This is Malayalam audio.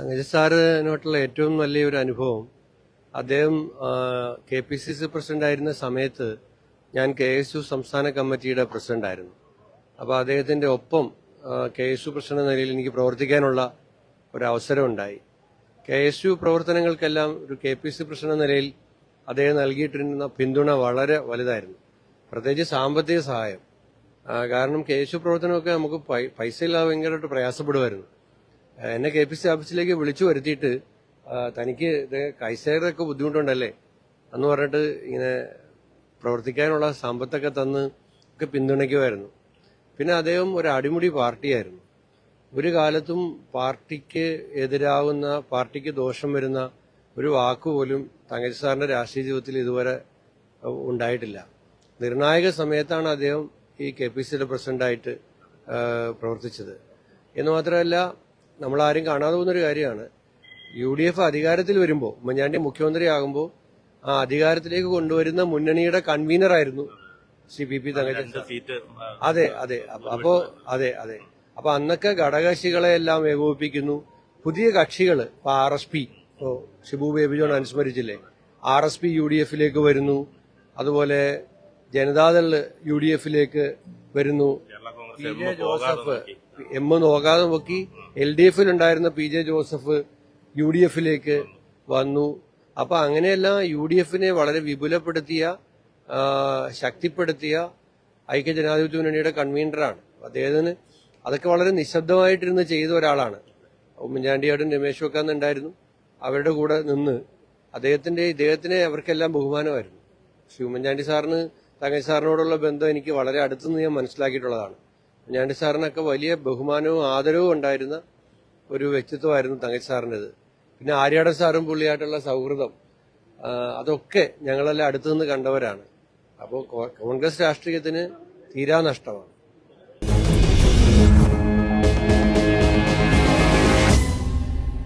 തങ്കജ സാറിനോട്ടുള്ള ഏറ്റവും വലിയൊരു അനുഭവം അദ്ദേഹം K P C C president ആയിരുന്ന സമയത്ത് ഞാൻ കെ എസ് യു സംസ്ഥാന കമ്മിറ്റിയുടെ പ്രസിഡന്റായിരുന്നു. അപ്പോൾ അദ്ദേഹത്തിന്റെ ഒപ്പം കെ എസ് യു പ്രസിഡന്റ് നിലയിൽ എനിക്ക് പ്രവർത്തിക്കാനുള്ള ഒരു അവസരം ഉണ്ടായി. കെ എസ് യു പ്രവർത്തനങ്ങൾക്കെല്ലാം ഒരു കെ പി സി പ്രസിഡന്റ് നിലയിൽ അദ്ദേഹം നൽകിയിട്ടിരുന്ന പിന്തുണ വളരെ വലുതായിരുന്നു. പ്രത്യേകിച്ച് സാമ്പത്തിക സഹായം. കാരണം കെ എസ് യു പ്രവർത്തനമൊക്കെ നമുക്ക് പൈസ ഇല്ലാതെ ഭയങ്കരമായിട്ട് പ്രയാസപ്പെടുമായിരുന്നു. എന്നെ കെ പി സി ഓഫീസിലേക്ക് വിളിച്ചു വരുത്തിയിട്ട് തനിക്ക് ഇത് കൈസേറൊക്കെ ബുദ്ധിമുട്ടുണ്ടല്ലേ? എന്ന് പറഞ്ഞിട്ട് ഇങ്ങനെ പ്രവർത്തിക്കാനുള്ള സമ്പത്തൊക്കെ തന്ന് ഒക്കെ പിന്തുണയ്ക്കുമായിരുന്നു. പിന്നെ അദ്ദേഹം ഒരു അടിമുടി പാർട്ടിയായിരുന്നു. ഒരു കാലത്തും പാർട്ടിക്ക് എതിരാവുന്ന പാർട്ടിക്ക് ദോഷം വരുന്ന ഒരു വാക്കുപോലും തങ്കജ് സാറിന്റെ രാഷ്ട്രീയ ജീവിതത്തിൽ ഇതുവരെ ഉണ്ടായിട്ടില്ല. നിർണായക സമയത്താണ് അദ്ദേഹം ഈ കെ പി സിയുടെ പ്രസിഡന്റായിട്ട് പ്രവർത്തിച്ചത്. എന്ന് മാത്രമല്ല നമ്മൾ ആരും കാണാതെ പോകുന്നൊരു കാര്യമാണ്. യു ഡി എഫ് അധികാരത്തിൽ വരുമ്പോൾ ഉമ്മൻചാണ്ടി മുഖ്യമന്ത്രിയാകുമ്പോൾ ആ അധികാരത്തിലേക്ക് കൊണ്ടുവരുന്ന മുന്നണിയുടെ കൺവീനറായിരുന്നു സി പി പി ആ, അതെ അതെ. അപ്പ- അതെ അതെ. അപ്പൊ അന്നൊക്കെ ഘടകകക്ഷികളെ എല്ലാം ഏകോപിപ്പിക്കുന്നു. പുതിയ കക്ഷികൾ ഇപ്പൊ ആർ എസ് പി ഇപ്പോ Shibu baby John അനുസ്മരിച്ചില്ലേ? R S P U D എഫിലേക്ക് വരുന്നു. അതുപോലെ ജനതാദൾ യു ഡി എഫിലേക്ക് വരുന്നു. പി. ജെ. ജോസഫ്. എം നോക്കാതെ നോക്കി L D എഫിലുണ്ടായിരുന്ന P J Joseph U D എഫിലേക്ക് വന്നു. അപ്പൊ അങ്ങനെയെല്ലാം യു ഡി എഫിനെ വളരെ വിപുലപ്പെടുത്തിയ ശക്തിപ്പെടുത്തിയ ഐക്യ ജനാധിപത്യ മുന്നണിയുടെ കൺവീനറാണ്. അദ്ദേഹത്തിന് അതൊക്കെ വളരെ നിശബ്ദമായിട്ടിരുന്ന് ചെയ്ത ഒരാളാണ്. ഉമ്മൻചാണ്ടിയാടും രമേശും ഒക്കെ ഉണ്ടായിരുന്നു. അവരുടെ കൂടെ നിന്ന് അദ്ദേഹത്തിന്റെ ഇദ്ദേഹത്തിനെ അവർക്കെല്ലാം ബഹുമാനമായിരുന്നു. പക്ഷെ ഉമ്മൻചാണ്ടി സാറിന് തങ്കജ് സാറിനോടുള്ള ബന്ധം എനിക്ക് വളരെ അടുത്തുനിന്ന് ഞാൻ മനസ്സിലാക്കിയിട്ടുള്ളതാണ്. ഉമ്മൻചാണ്ടി സാറിനൊക്കെ വലിയ ബഹുമാനവും ആദരവും ഉണ്ടായിരുന്ന ഒരു വ്യക്തിത്വമായിരുന്നു തങ്കജ് സാറിന്റെത്. പിന്നെ ആര്യാടൻ സാറും പുള്ളിയായിട്ടുള്ള സൗഹൃദം അതൊക്കെ ഞങ്ങളെല്ലാം അടുത്തുനിന്ന് കണ്ടവരാണ്. അപ്പോൾ കോൺഗ്രസ് രാഷ്ട്രീയത്തിന് തീരാ നഷ്ടമാണ്.